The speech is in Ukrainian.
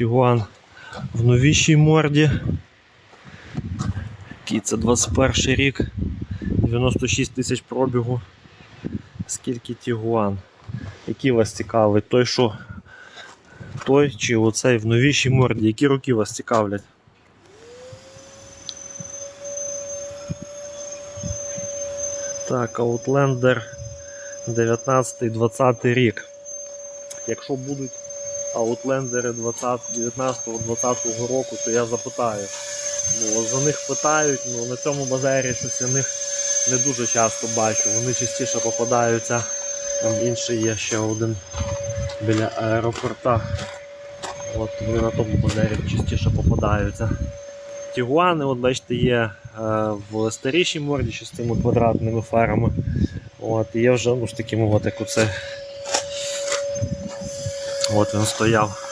Тігуан в новішій морді. Який це 21 рік. 96 тисяч пробігу. Скільки Тігуан? Який вас цікавить? Той, що той чи оцей в новішій морді? Які роки вас цікавлять? Так, Outlander 19-20 рік. Якщо будуть Outlander 19-20 року, то я запитаю. Бо за них питають, ну на цьому базарі щось я них не дуже часто бачу. Вони частіше попадаються. Там інший є ще один біля аеропорта. От вони на тому базарі частіше попадаються. Тігуани, от бачите, є е, в старішій морді з цими квадратними фарами. От, є вже ну, з такими от, як оце. От він стояв